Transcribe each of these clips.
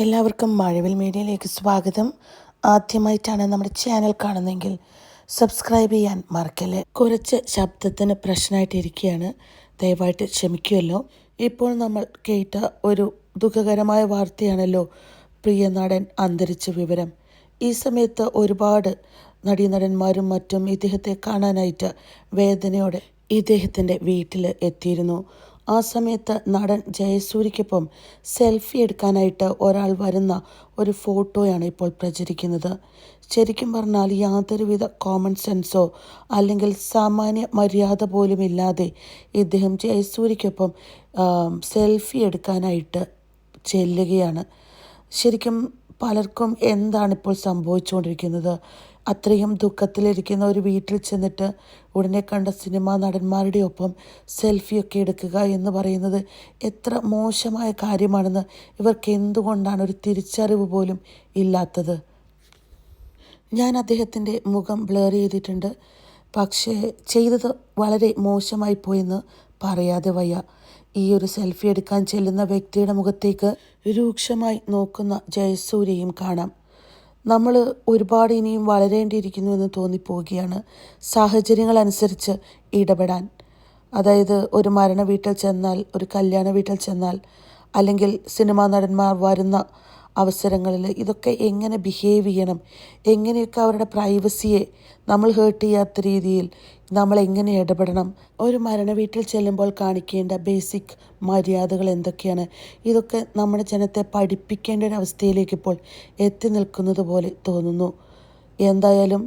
എല്ലാവർക്കും മഴവിൽ മീഡിയയിലേക്ക് സ്വാഗതം. ആദ്യമായിട്ടാണ് നമ്മുടെ ചാനൽ കാണുന്നതെങ്കിൽ സബ്സ്ക്രൈബ് ചെയ്യാൻ മറക്കല്ലേ? കുറച്ച് ശബ്ദത്തിന് പ്രശ്നമായിട്ടിരിക്കുകയാണ്. ദയവായിട്ട് ക്ഷമിക്കുമല്ലോ. ഇപ്പോൾ നമ്മൾ കേട്ട ഒരു ദുഃഖകരമായ വാർത്തയാണല്ലോ പ്രിയ നടൻ അന്തരിച്ച വിവരം. ഈ സമയത്ത് ഒരുപാട് നടീനടന്മാരും മറ്റും ഇദ്ദേഹത്തെ കാണാനായിട്ട് വേദനയോടെ ഇദ്ദേഹത്തിന്റെ വീട്ടിൽ എത്തിയിരുന്നു. ആ സമയത്ത് നടൻ ജയസൂര്യക്കൊപ്പം സെൽഫി എടുക്കാനായിട്ട് ഒരാൾ വരുന്ന ഒരു ഫോട്ടോയാണ് ഇപ്പോൾ പ്രചരിക്കുന്നത്. ശരിക്കും പറഞ്ഞാൽ യാതൊരുവിധ കോമൺ സെൻസോ അല്ലെങ്കിൽ സാമാന്യ മര്യാദ പോലും ഇല്ലാതെ ഇദ്ദേഹം ജയസൂര്യക്കൊപ്പം സെൽഫി എടുക്കാനായിട്ട് ചെല്ലുകയാണ്. ശരിക്കും പലർക്കും എന്താണ് ഇപ്പോൾ സംഭവിച്ചുകൊണ്ടിരിക്കുന്നത്? അത്രയും ദുഃഖത്തിലിരിക്കുന്ന ഒരു വീട്ടിൽ ചെന്നിട്ട് ഉടനെ കണ്ട സിനിമാ നടന്മാരുടെ ഒപ്പം സെൽഫിയൊക്കെ എടുക്കുക എന്ന് പറയുന്നത് എത്ര മോശമായ കാര്യമാണെന്ന് ഇവർക്ക് എന്തുകൊണ്ടാണ് ഒരു തിരിച്ചറിവ് പോലും ഇല്ലാത്തത്? ഞാൻ അദ്ദേഹത്തിന്റെ മുഖം ബ്ലർ ചെയ്തിട്ടുണ്ട്. പക്ഷേ ചെയ്തത് വളരെ മോശമായി പോയെന്ന് പറയാതെ വയ്യ. ഈ ഒരു സെൽഫി എടുക്കാൻ ചെല്ലുന്ന വ്യക്തിയുടെ മുഖത്തേക്ക് രൂക്ഷമായി നോക്കുന്ന ജയസൂര്യയും കാണാം. നമ്മൾ ഒരുപാട് ഇനിയും വളരേണ്ടിയിരിക്കുന്നു എന്ന് തോന്നിപ്പോവുകയാണ്. സാഹചര്യങ്ങൾ അനുസരിച്ച് ഇടപെടാൻ. അതായത് ഒരു മരണ വീട്ടിൽ ചെന്നാൽ ഒരു കല്യാണ വീട്ടിൽ ചെന്നാൽ അല്ലെങ്കിൽ സിനിമാ നടന്മാർ വരുന്ന അവസരങ്ങളിൽ ഇതൊക്കെ എങ്ങനെ ബിഹേവ് ചെയ്യണം? എങ്ങനെയൊക്കെ അവരുടെ പ്രൈവസിയെ നമ്മൾ ഹേർട്ട് ചെയ്യാത്ത രീതിയിൽ നമ്മൾ എങ്ങനെ ഇടപെടണം? ഒരു മരണ വീട്ടിൽ ചെല്ലുമ്പോൾ കാണിക്കേണ്ട ബേസിക് മര്യാദകൾ എന്തൊക്കെയാണ്? ഇതൊക്കെ നമ്മുടെ ജനത്തെ പഠിപ്പിക്കേണ്ട ഒരു അവസ്ഥയിലേക്ക് ഇപ്പോൾ എത്തി നിൽക്കുന്നത് പോലെ തോന്നുന്നു. എന്തായാലും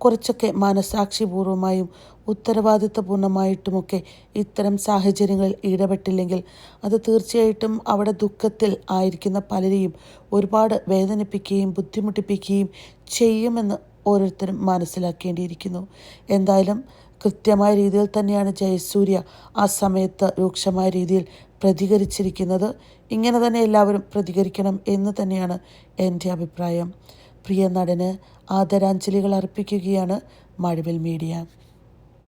കുറച്ചൊക്കെ മനസാക്ഷിപൂർവമായും ഉത്തരവാദിത്വപൂർണമായിട്ടുമൊക്കെ ഇത്തരം സാഹചര്യങ്ങളിൽ ഇടപെട്ടില്ലെങ്കിൽ അത് തീർച്ചയായിട്ടും അവിടെ ദുഃഖത്തിൽ ആയിരിക്കുന്ന പലരെയും ഒരുപാട് വേദനിപ്പിക്കുകയും ബുദ്ധിമുട്ടിപ്പിക്കുകയും ചെയ്യുമെന്ന് ഓരോരുത്തരും മനസ്സിലാക്കേണ്ടിയിരിക്കുന്നു. എന്തായാലും കൃത്യമായ രീതിയിൽ തന്നെയാണ് ജയസൂര്യ ആ സമയത്ത് രൂക്ഷമായ രീതിയിൽ പ്രതികരിച്ചിരിക്കുന്നത്. ഇങ്ങനെ തന്നെ എല്ലാവരും പ്രതികരിക്കണം എന്ന് തന്നെയാണ് എന്റെ അഭിപ്രായം. പ്രിയ നടന് ആദരാഞ്ജലികൾ അർപ്പിക്കുകയാണ് മഴവിൽ മീഡിയ.